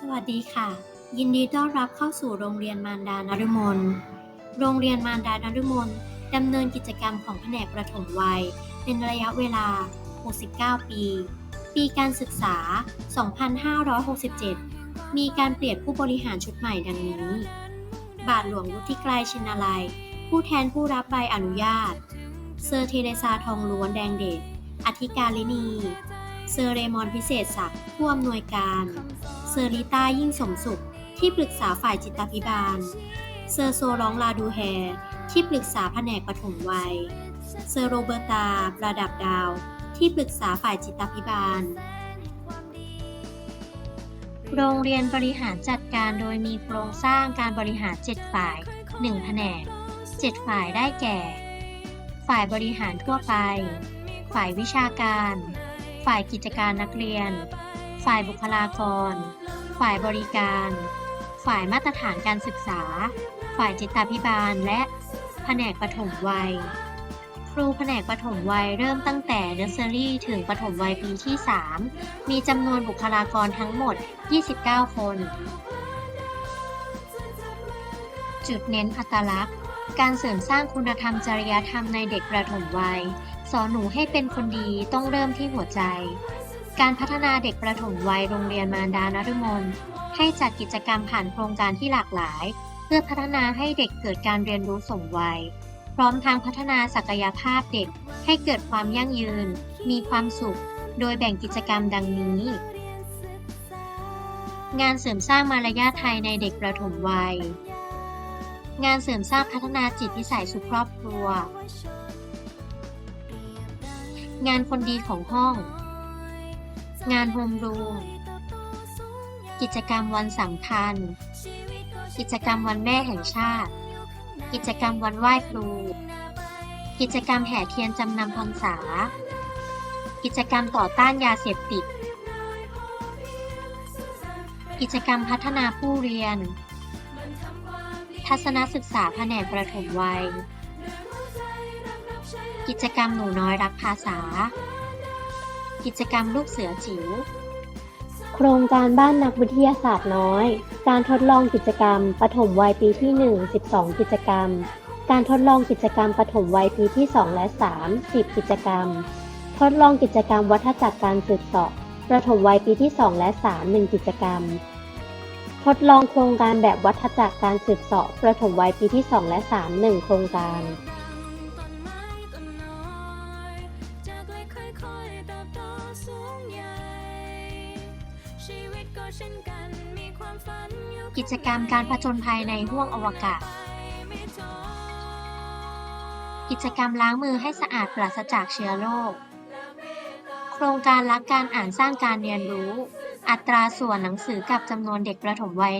สวัสดีค่ะ ยินดีต้อนรับเข้าสู่โรงเรียนมารดานฤมลโรงเรียนมารดานฤมลดำเนินกิจกรรมของแผนกประถมวัย เป็นระยะเวลา 69 ปี ปีการศึกษา 2567 มีการเปลี่ยนผู้บริหารชุดใหม่ดังนี้ บาทหลวงวุฒิไกรชินาลัย ผู้แทนผู้รับใบอนุญาต เซอร์เทเรซาทองล้วนแดงเดชอธิการลินี เซอร์เรมอนพิเศษศักดิ์ผู้อำนวยการ ซอร์ลิต้ายิ่งสมสุข ที่ปรึกษาฝ่ายจิตพิบาล เซอร์โซร้องลาดูแฮ ที่ปรึกษาแผนกปฐมวัย เซอร์โรเบอร์ตา ประดับดาว ที่ปรึกษาฝ่ายจิตพิบาล โรงเรียนบริหารจัดการโดยมีโครงสร้างการบริหาร 7 ฝ่าย 1 แผนก 7 ฝ่ายได้แก่ ฝ่ายบริหารทั่วไป ฝ่ายวิชาการ ฝ่ายกิจการนักเรียน ฝ่ายบุคลากร ฝ่ายบริการ ฝ่ายมาตรฐานการศึกษา ฝ่ายจิตพิบาล และแผนกปฐมวัย ครูแผนกปฐมวัยเริ่มตั้งแต่เนอร์เซอรี่ถึงปฐมวัยปีที่ 3 มีจำนวนบุคลากรทั้งหมด 29 คน จุดเน้นอัตลักษณ์ การเสริมสร้างคุณธรรมจริยธรรมในเด็กประถมวัย สอนหนูให้เป็นคนดีต้องเริ่มที่หัวใจ การพัฒนาเด็กประถมวัยโรงเรียนมารดานฤมลให้จัดกิจกรรมผ่านโครงการที่หลากหลาย เพื่อพัฒนาให้เด็กเกิดการเรียนรู้สมวัย พร้อมทางพัฒนาศักยภาพเด็กให้เกิดความยั่งยืน มีความสุข โดยแบ่งกิจกรรมดังนี้ งานเสริมสร้างมารยาทไทยในเด็กประถมวัย งานเสริมสร้างพัฒนาจิตวิสัยสู่ครอบครัว งานคนดีของห้อง งานโฮมรูม กิจกรรมวันสำคัญ กิจกรรมวันแม่แห่งชาติ กิจกรรมวันไหว้ครู กิจกรรมแห่เทียนจำนำพรรษา กิจกรรมต่อต้านยาเสพติด กิจกรรมพัฒนาผู้เรียน ทัศนศึกษาแผนกประถมวัย กิจกรรมหนูน้อยรักภาษา กิจกรรมลูกเสือจิ๋ว โครงการบ้านนักวิทยาศาสตร์น้อย การทดลองกิจกรรมปฐมวัยปีที่ 1 12 กิจกรรม การทดลองกิจกรรมปฐมวัยปีที่ 2 และ 3 10 กิจกรรม ทดลองกิจกรรมวัฏจักรการสืบเสาะประถมวัยปีที่ 2 และ 3 1 กิจกรรม ทดลองโครงการแบบวัฏจักรการสืบเสาะประถมวัยปีที่ 2 และ 3 1 โครงการ กิจกรรมการผจญภัยในห้วงอวกาศ กิจกรรมล้างมือให้สะอาดปราศจากเชื้อโรค โครงการรักการอ่านสร้างการเรียนรู้ อัตราส่วนหนังสือกับจำนวนเด็กประถมวัย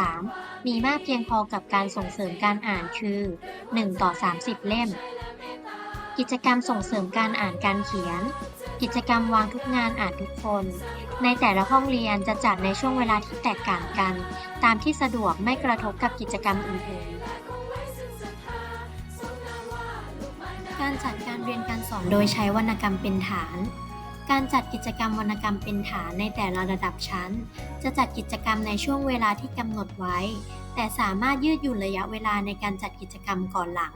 1-3 มีมากเพียงพอกับการส่งเสริมการอ่านคือ 1 ต่อ 30 เล่ม กิจกรรมส่งเสริมการอ่านการเขียน กิจกรรมวางทุกงานอ่านทุกคน ในแต่ละห้องเรียนจะจัดในช่วงเวลาที่แตกต่างกัน ตามที่สะดวกไม่กระทบกับกิจกรรมอื่นๆ การจัดการเรียนการสอนโดยใช้วรรณกรรมเป็นฐาน การจัดกิจกรรมวรรณกรรมเป็นฐานในแต่ละระดับชั้น จะจัดกิจกรรมในช่วงเวลาที่กำหนดไว้ แต่สามารถยืดหยุ่นระยะเวลาในการจัดกิจกรรมก่อนหลัง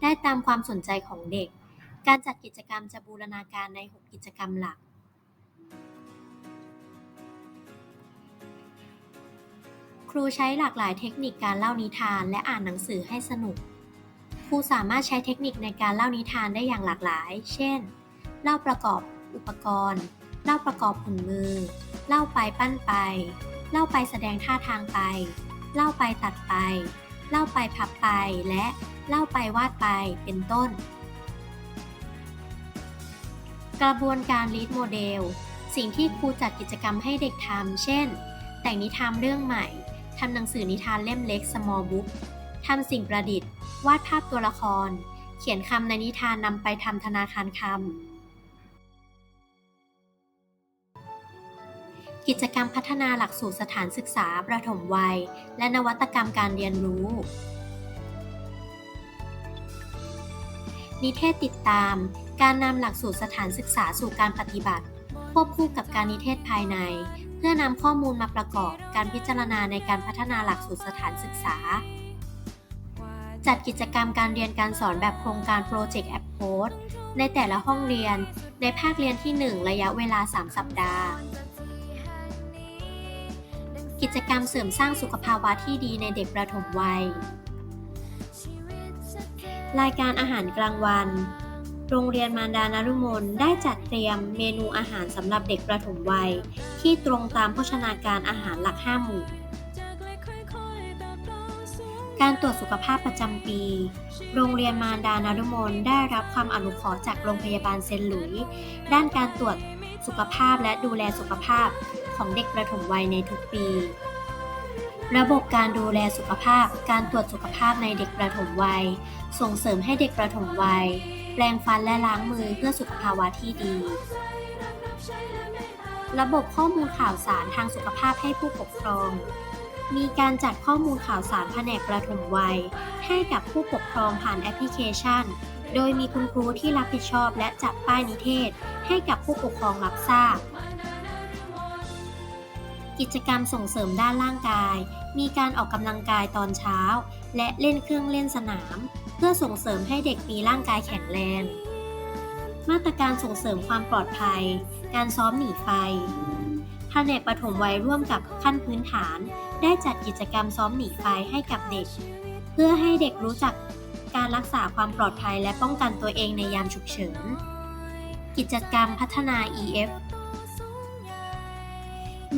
ได้ตามความสนใจของเด็ก การจัดกิจกรรมจะบูรณาการใน 6 กิจกรรมหลัก ครูใช้หลากหลายเทคนิคการเล่านิทานและอ่านหนังสือให้สนุก ครูสามารถใช้เทคนิคในการเล่านิทานได้อย่างหลากหลาย เช่น เล่าประกอบอุปกรณ์ เล่าประกอบหุ่นมือ เล่าไปปั้นไป เล่าไปแสดงท่าทางไป เล่าไปตัดไป เล่าไปพับไป และเล่าไปวาดไป เป็นต้น กระบวนการ lead model สิ่งที่ครูจัดกิจกรรมให้เด็กทำ เช่น แต่งนิทานเรื่องใหม่ ทำหนังสือนิทานเล่มเล็ก small book ทำสิ่งประดิษฐ์ วาดภาพตัวละคร เขียนคำในนิทานนำไปทำธนาคารคำ กิจกรรมพัฒนาหลักสูตรสถานศึกษาประถมวัย และนวัตกรรมการเรียนรู้ นิเทศติดตาม การนำหลักสูตรสถานศึกษาสู่การปฏิบัติ ควบคู่กับการนิเทศภายใน พื่อนำข้อมูลมาประกอบการพิจารณาในการพัฒนาหลักสูตรสถานศึกษา จัดกิจกรรมการเรียนการสอนแบบโครงการ Project Approach ในแต่ละห้องเรียนในภาคเรียนที่ 1 ระยะเวลา 3 สัปดาห์ กิจกรรมเสริมสร้างสุขภาวะที่ดีในเด็กประถมวัย รายการอาหารกลางวัน โรงเรียนมารดานารุมนได้จัดเตรียมเมนูอาหารสำหรับเด็กประถมวัย ที่ตรงตามโภชนาการอาหารหลัก 5 หมู่ การตรวจสุขภาพประจำปี โรงเรียนมารดานารุมนได้รับความอนุเคราะห์จากโรงพยาบาลเซนหลุย ด้านการตรวจสุขภาพและดูแลสุขภาพของเด็กประถมวัยในทุกปี ระบบการดูแลสุขภาพ การตรวจสุขภาพในเด็กประถมวัย ส่งเสริมให้เด็กประถมวัย แปรงฟันและล้างมือเพื่อสุขภาวะที่ดี ระบบข้อมูลข่าวสารทางสุขภาพให้ผู้ปกครอง มีการจัดข้อมูลข่าวสารแผนกประถมวัย ให้กับผู้ปกครองผ่านแอปพลิเคชัน โดยมีคุณครูที่รับผิดชอบและจัดป้ายนิเทศ ให้กับผู้ปกครองรับทราบ กิจกรรมส่งเสริมด้านร่างกาย มีการออกกำลังกายตอนเช้า และเล่นเครื่องเล่นสนาม เพื่อส่งเสริมให้เด็กมีร่างกายแข็งแรง มาตรการส่งเสริมความปลอดภัย การซ้อมหนีไฟแผนกปฐมวัยร่วมกับขั้นพื้นฐาน ได้จัดกิจกรรมซ้อมหนีไฟให้กับเด็ก เพื่อให้เด็กรู้จักการรักษาความปลอดภัยและป้องกันตัวเองในยามฉุกเฉิน กิจกรรมพัฒนา EF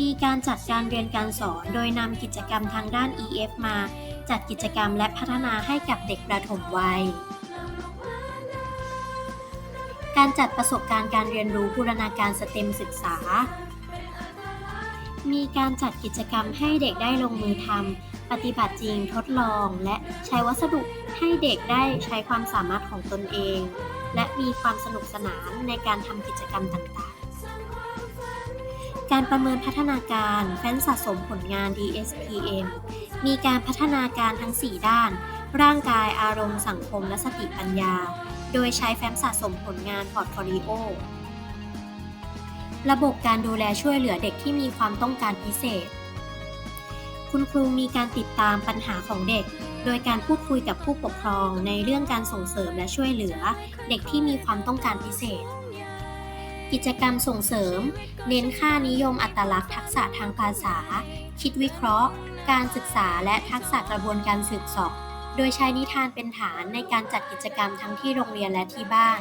มีการจัดการเรียนการสอน โดยนำกิจกรรมทางด้าน EF มา จัดกิจกรรมและพัฒนาให้กับเด็กประถมวัย การจัดประสบการณ์การเรียนรู้บูรณาการสเต็มศึกษา มีการจัดกิจกรรมให้เด็กได้ลงมือทำปฏิบัติจริงทดลอง และใช้วัสดุให้เด็กได้ใช้ความสามารถของตนเอง และมีความสนุกสนานในการทำกิจกรรมต่างๆ การประเมินพัฒนาการแฟ้นสะสมผลงาน DSPM มีการพัฒนาการทั้ง 4 ด้าน ร่างกายอารมณ์สังคมและสติปัญญา โดยใช้แฟ้มสะสมผลงานพอร์ตโฟลิโอ ระบบการดูแลช่วยเหลือเด็กที่มีความต้องการพิเศษ คุณครูมีการติดตามปัญหาของเด็ก โดยการพูดคุยกับผู้ปกครองในเรื่องการส่งเสริมและช่วยเหลือ เด็กที่มีความต้องการพิเศษ กิจกรรมส่งเสริม เน้นค่านิยมอัตลักษณ์ทักษะทางภาษา คิดวิเคราะห์ การศึกษาและทักษะกระบวนการสืบสอบ โดยใช้นิทานเป็นฐานในการจัดกิจกรรมทั้งที่โรงเรียนและที่บ้าน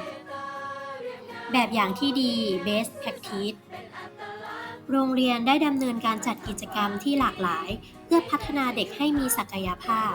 แบบอย่างที่ดี best practice โรงเรียนได้ดำเนินการจัดกิจกรรมที่หลากหลาย เพื่อพัฒนาเด็กให้มีศักยภาพ